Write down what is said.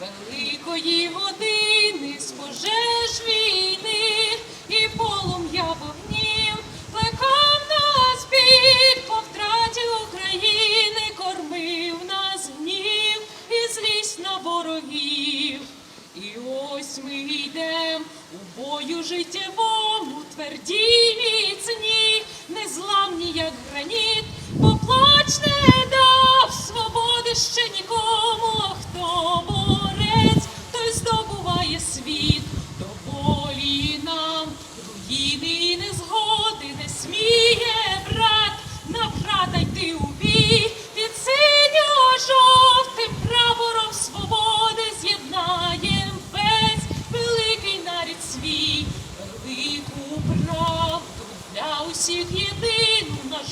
Великої години з пожеж війни і полум'я вогнів плекав нас під по втраті України, кормив нас гнів і злість на ворогів. І ось ми йдем у бою життєвому, тверді міцні, незламні, як граніт, поплачне. Пізнає світ до болі нам, руїни і незгоди не сміє брат, на брата йти у бій, від синього жовтим прапором свободи з'єднаєм весь. Великий нарід свій, велику правду для усіх єдину наш.